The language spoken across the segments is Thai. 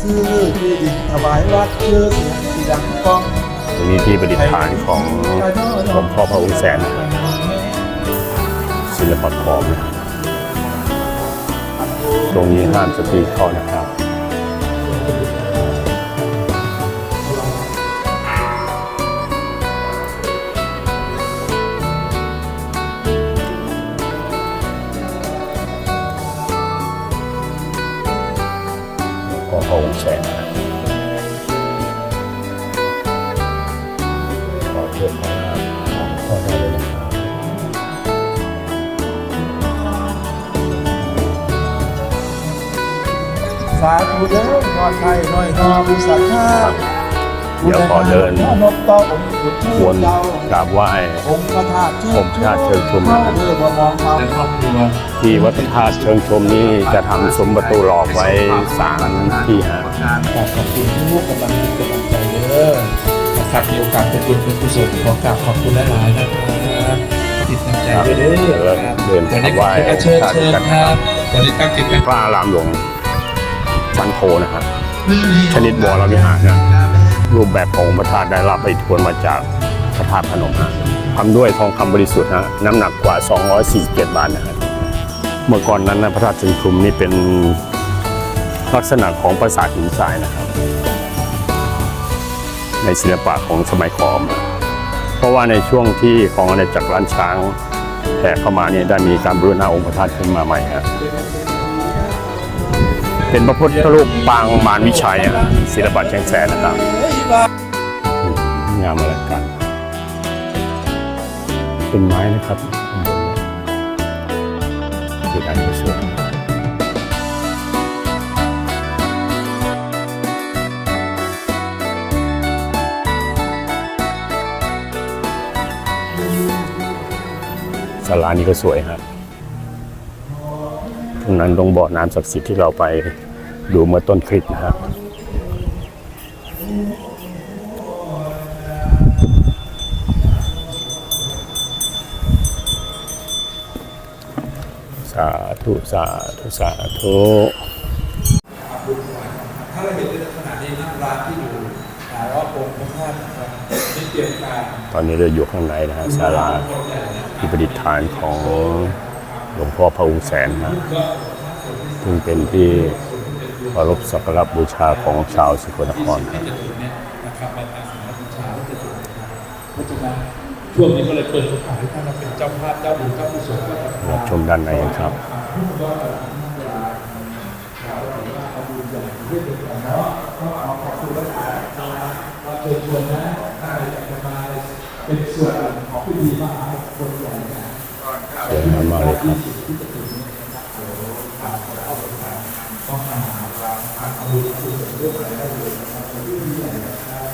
ชื่อที่ดินถวายวัดชื่อเสียงที่ดังก้องตรงนี้ที่ประดิษฐานของหลวงพ่อพระองค์แสนศิลปะขอมตรงนี้ห้ามสตรีเข้านะครับ หลวงพระองค์แสนขอเชิญมาของพ่อได้เลยนะครับสาธุเด้อนอไทยน้อยนอมสักข้า เดี๋ยวขอเดินวนกราบไหว้องค์พระธาตุเชิงชุมเข้าเรือมามองเขาและครอบที่วัดพระธาตุเชิงชมนี่จะทำสมประตูหลอกไว้สามที่ฮะขอบคุณทุกกำลังกำลังใจเด้อนะครับมีโอกาสเป็นบุญเป็นกุศลขอกราบขอบคุณหลายๆนะครับติดใจด้วยเด้อเดินวันนี้ไหว้เชิญเชิญครับวันนี้ตั้งจิตตั้งพระอารามหลวงฟันโทนะครับชนิดวรวิหารนะ รูปแบบของพระธาตุได้รับไปทวนมาจากพระธาตุพนมฮะทำด้วยทองคำบริสุทธิ์ฮะน้ำหนักกว่า 247 บาทนะครับเมื่อก่อนนั้นนะพระธาตุชิงชุมนี่เป็นลักษณะของปราสาทหินทรายนะครับ ในศิลปะของสมัยขอม เพราะว่าในช่วงที่ของอาณาจักรล้านช้างแผ่เข้ามาเนี่ยได้มีการบูรณะองค์พระธาตุขึ้นมาใหม่ฮะ เป็นพระพุทธรูปปางมารวิชัยอะศิลปะแจงแสนนะครับงามอลังการเป็นไม้นะครับข้างบนเนี่ยคือการกุศลศาลานี้ก็สวยครับ ตรงนั้นตรงบ่อน้ำศักดิ์สิทธิ์ที่เราไปดูเมื่อต้นคลิปนะครับสาธุสาธุสาธุถ้าเราเห็นในขณะนี้นั่งร้านที่อยู่หาว่าองค์พระธาตุนะครับได้เตรียมการตอนนี้เราอยู่ข้างในนะฮะศาลาที่ประดิษฐานของ หลวงพ่อพระองค์แสนนะซึ่งเป็นที่เคารพสักการะบูชาของชาวสกลนครครับจะถึงเนี่ยนะครับในทางสำนักบูชาที่จะถึงนะครับเพราะฉะนั้นช่วงนี้ก็เลยเปิดโอกาสให้ท่านมาเป็นเจ้าภาพเจ้าบุญเจ้ากุศลนะครับรับชมด้านในกันครับเราเชิญชวนนะถ้าอยากจะมาเป็นส่วนหนึ่งของพิธีมหามงคลใหญ่นะ สวยงา มากเลยครับต้องมาทำบุญกุศลเรื่อะไรได้เลยครับเป็นพิธีใหญ่นะครับ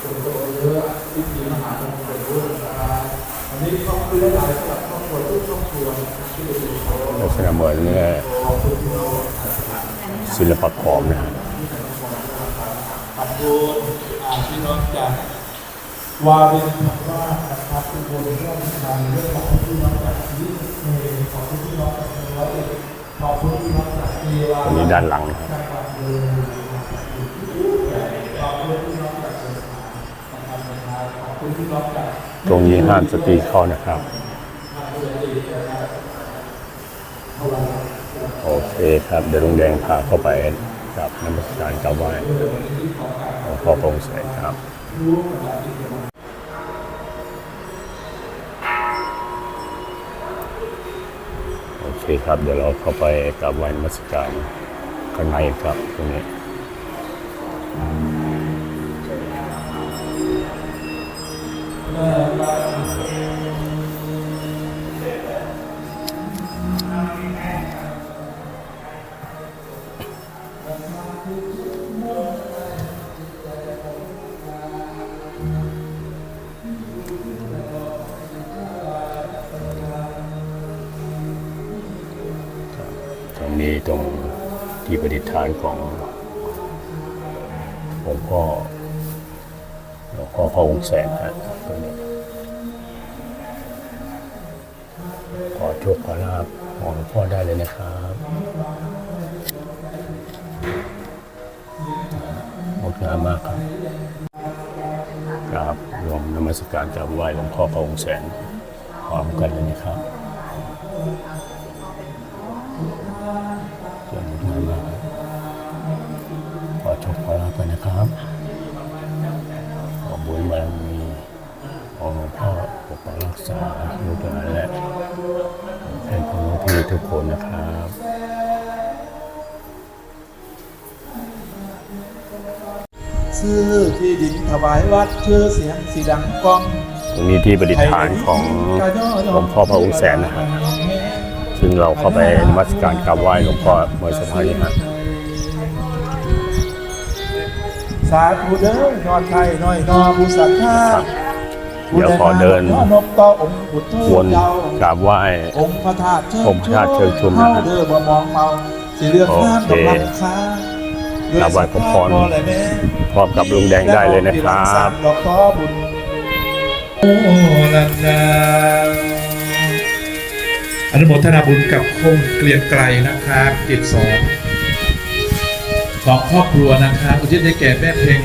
คนโตเยอะพิธีมหามงคลด้วยนะครับอันนี้ก็คือหลายสำหรับครอบครัวทุกครอบครัวนะครับที่เป็นโตลักษณะเหมือนเนี่ยศิลปะขอมนะฮะทำบุญอ่าพี่น้องจาก วาเรินบอกว่านะครับเป็นบุญเรื่องทางเรื่องของพี่น้องจากที่เอขอบคุณพี่น้องจากร้อยเอ็ดขอบคุณพี่น้องจากเอวาอันนี้ด้านหลังนะครับตรงนี้ห้ามสตีเข้านะครับ โอเคครับ เดี๋ยวลุงแดงพาเข้าไปกับน้ำมัสการกราบไหว้หลวงพ่อพระองค์แสนครับ เคครับ เดี๋ยวเราเข้าไปกราบไหว้นมัสการข้างในครับตรงนี้ต รงนี้ตรงที่ประดิษฐานของหลวงพ่อหลวงพ่อพระองค์แสนฮะตรงนี้ขอโชคขอลาบของหลวงพ่อได้เลยนะครับดงามมากครับกราบรวมนมัสการกราบไหว้หลวงพ่อพระองค์แสนพร้อมกันเลยนะครับ รักษาลูกหลานและเพื่อนของหลวงพี่ทุกคนนะครับซื้อที่ดินถวายวัดชื่อเสียงสีดังก้องตรงนี้ที่ประดิษฐานของหลวงพ่อพระองค์แสนนะครับซึ่งเราเข้าไปนมัสการกราบไหว้หลวงพ่อเมื่อสักพักนี้ฮะสาธุเด้อนอนไทยน้อยนอผู้ศรัทธา เดี๋ยวขอเดินนบต่อองค์พุทธวนเจ้ากราบไหว้องค์พระธาตุเชิญองค์พระธาตุเชิญชมนะเฮาฮะเด้อบ่มองเมาสิเลือกข้ามโอเคกำลังค้ากราบไหว้ขอพรพร้อมกับลุงแดงได้เลยนะครับดอกต้อบุญโอ้ลันดาอนุโมทนาบุญกับคงเกลียงไกลนะครับเจ็ดสองของครอบครัวนะครับอุทิศให้แก่แม่เพลง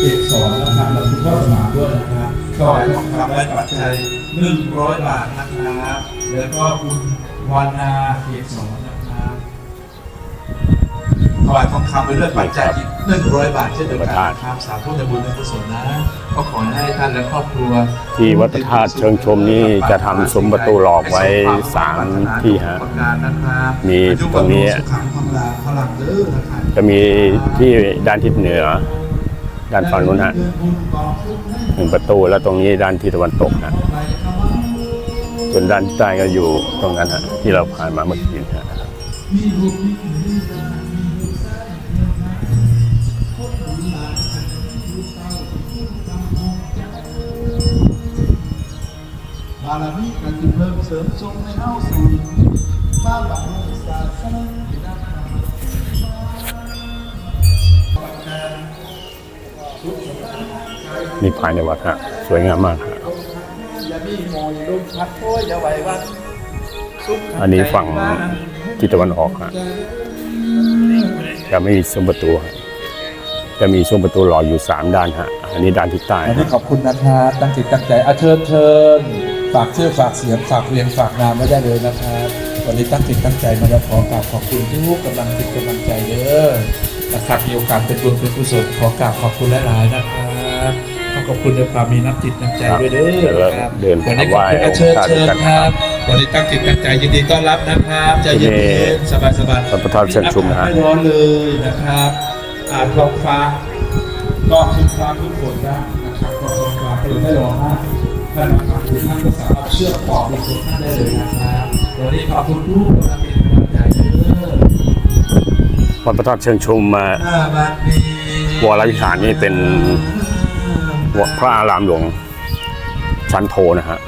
เจ็ดสองนะครับและคุณพ่อสมานด้วยนะครับก็ต้องทำไว้ปัจจัยหนึ่งร้อยบาทนะครับแล้วก็คุณวานาเจ็ดสองนะครับถวายทองคำไปด้วยปัจจัยอีกหนึ่งร้อยบาทเช่นเดียวกันนะครับสาธุในบุญในกุศลนะก็ขอให้ท่านและครอบครัว ที่วัดพระธาตุเชิงชมนี่จะทำซุ้มประตูหลอกไว้สามที่ฮะประการนะครับมีตรงนี้อายุวัสุขังพลังพลังเด้อนะครับจะมีที่ด้านทิศเหนือ ด้านฝั่งนู้นฮะหนึ่งประตูแล้วตรงนี้ด้านทิศตะวันตกฮะส่วนด้านใต้ก็อยู่ตรงนั้นฮะที่เราผ่านมาเมื่อกี้ฮะบารมีกันที่เพิ่มเสริมทรงในเฮาสู่มาบังศาสนาที่นักธรรม นี่ภายในวัดฮะสวยงามมากฮะอันนี้ฝั่งทิศตะวันออกฮะจะไม่มีซุ้มประตูฮะจะมีซุ้มประตูหล่ออยู่สามด้านฮะ อันนี้ด้านทิศใต้วันนี้ขอบคุณนะครับตั้งจิตตั้งใจอาเชิญเชิญฝากชื่อฝากเสียงฝากเรียงฝากนามไว้ได้เลยนะครับวันนี้ตั้งจิตตั้งใจมาแล้วขอกราบขอบคุณทุกกำลังจิตกำลังใจเด้อ นะครับมีโอกาสเป็นบุญเป็นกุศลขอกราบขอบคุณหลายๆนะครับขอขอบคุณในความมีน้ำจิตน้ำใจด้วยเด้อนะครับเดินวันนี้ถขอบวายคุณออางค์เชิญชาติเชิญกันคครัรับบวันนี้ตั้งจิตตั้งใจยินดีต้อนรับนะครับใจเย็นๆสบายๆพระประธานเชิญชมนะฮะไม่ร้อนเลยนะครับอ่าท้องฟ้าก็คึกฟ้าคึกฝนได้นะครับก็ท้องฟ้าเปิดได้รอฮะท่านนะครับทุกท่านก็สามารถเชื่อมต่อบุคคลท่านได้เลยนะครับวันนี้ขอบคุณทุกคนที่ วัดพระธาตุเชิงชมมาบวรวิหารนี่เป็นพระอารามหลวงชั้นโทนะฮะ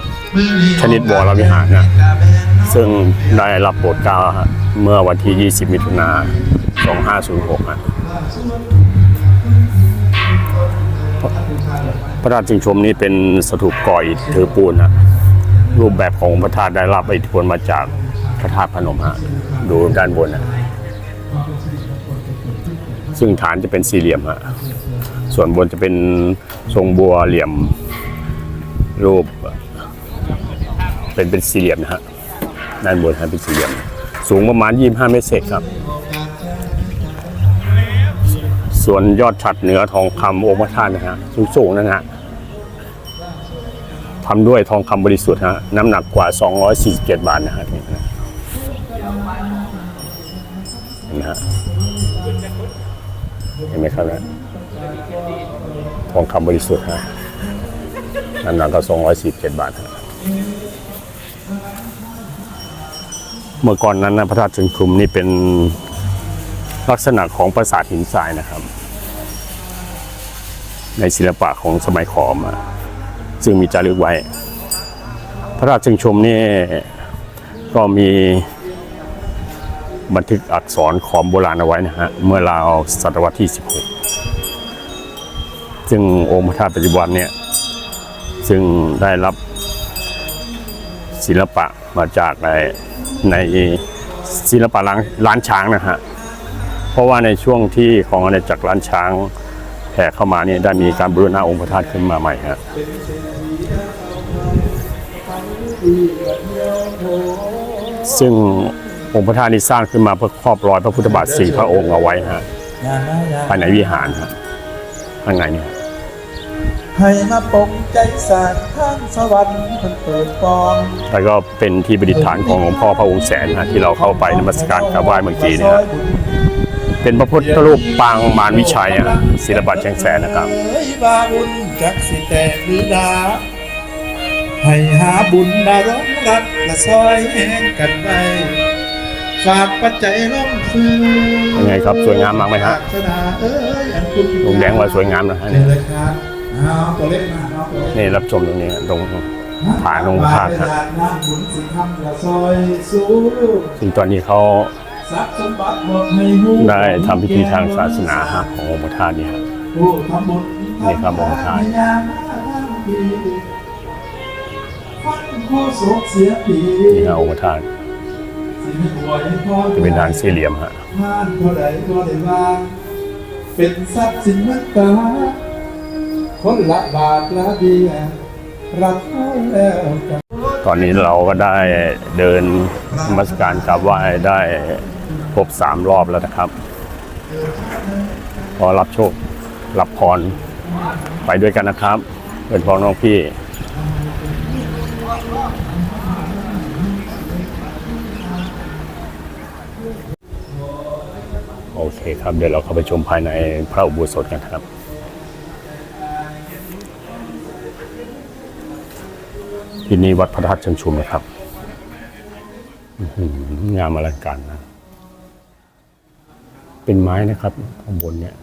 ชนิดวรวิหารนะซึ่งได้รับโปรดเกล้าเมื่อวันที่ 20 มิถุนา2506ฮะพระธาตุเชิงชมนี่เป็นสถูปก่ออิฐถือปูนฮะรูปแบบของพระธาตุได้รับอิทธิพลมาจากพระธาตุพนมฮะดูด้านบนนะ ซึ่งฐานจะเป็นสี่เหลี่ยมฮะส่วนบนจะเป็นทรงบัวเหลี่ยม รูป เป็นเป็นสี่เหลี่ยมนะฮะด้านบนฮะเป็นสี่เหลี่ยม สูงประมาณ25เมตรเศษครับ ส่วนยอดฉัดเหนือทองคำองค์พระธาตุนะฮะสูงสูงๆนั่นฮะทำด้วยทองคำบริสุทธิ์ฮะน้ำหนักกว่า 247 บาทนะฮะนี่นะเห็นไหมฮะ เห็นไหมครับนะทองคำบริสุทธิ์ฮะน้ำหนักก็247บาทฮะเมื่อก่อนนั้นนะพระธาตุเชิงชุมนี่เป็นลักษณะของปราสาทหินทรายนะครับ ในศิลปะของสมัยขอมซึ่งมีจารึกไว้ พระธาตุเชิงชุมนี่ก็มี บันทึกอักษรขอมโบราณเอาไว้นะฮะ เมื่อราวศตวรรษที่ 16 ซึ่งองค์พระธาตุปัจจุบันเนี่ย ซึ่งได้รับศิลปะมาจากในในศิลปะล้างล้านช้างนะฮะ เพราะว่าในช่วงที่ของอาณาจักรล้านช้างแผ่เข้ามาเนี่ยได้มีการบูรณะองค์พระธาตุขึ้นมาใหม่ฮะซึ่ง องค์พระธาตุนี้สร้างขึ้นมาเพื่อครอบร้อยพระพุทธบาทสี่พระองค์เอาไว้ฮะภายในวิหารฮะข้างในเนี่ยให้มาปกใจสาดทางสวรรค์คนเปิดปองแล้วก็เป็นที่ประดิษฐานของหลวงพ่อพระองค์แสนฮะที่เราเข้าไปนมัสการกราบไหว้เมื่อกี้เนี่ยฮะเป็นพระพุทธรูปปางมารวิชัยฮะศิลปะแจงแสนนะครับเอ้ยบาบุญจักสิแตกหรือดาให้หาบุญดารองรับและซอยแห่งกันไว้ ฝากปัจจัยล้มซื้อเป็นไงครับสวยงามมากไหมฮะศาสนาเอ้ยอันคุณลุงแดงว่าสวยงามนะฮะนี่เนี่ยเลยครับเอาตัวเล็กมาเอาตัวเล็กนี่รับชมตรงนี้ตรงผาลงพาดฮะน้ำบุญสิทำละซอยสู้ซึ่งตอนนี้เขาทรัพย์สมบัติหมดให้หูได้ทำพิธีทางศาสนาฮะขององค์พระธาตุเนี่ยฮะผู้ทำบุญนี่ครับองค์พระธาตุทำยามทำดีฟังผู้โศกเสียปีนี่ฮะองค์พระธาตุสิไม่ป่วยพอ จะเป็นทางสี่เหลี่ยมฮะผ่านเท่าใดก็ได้ว่าเป็นทรัพย์สินมันตาคนละบาทละเดียรักเขาแล้วกันตอนนี้เราก็ได้เดินนมัสการกราบไหว้ได้ครบสามรอบแล้วนะครับ ขอรับโชครับพรไปด้วยกันนะครับเป็นพ่อน้องพี่ โอเคครับ เดี๋ยวเราเข้าไปชมภายในพระอุโบสถกันครับที่นี่วัดพระธาตุเชิงชุมนะครับงามอลังการนะ เป็นไม้นะครับข้างบนเนี่ย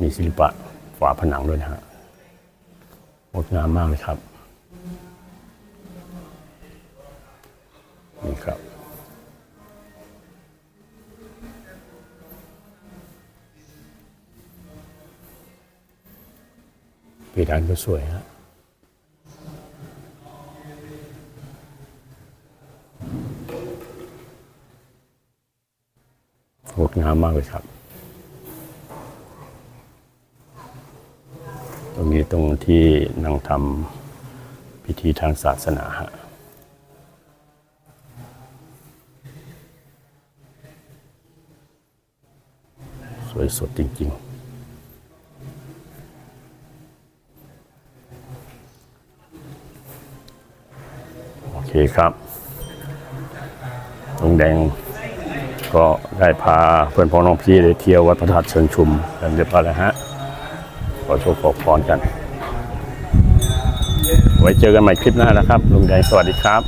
มีศิลปะฝาผนังด้วยนะฮะงดงามมากเลยครับ เพดานก็สวยฮะงดงามมากเลยครับ ตรงนี้ตรงที่นั่งทำพิธีทางศาสนาฮะสวยสดจริง ๆ ครับลุงแดงก็ได้พาเพื่อนพ้องน้องพี่ได้เที่ยววัดพระธาตุเชิงชุมกันเรียบร้อยแล้วฮะ ขอโชคขอพรกัน ไว้เจอกันใหม่คลิปหน้านะครับ ลุงแดงสวัสดีครับ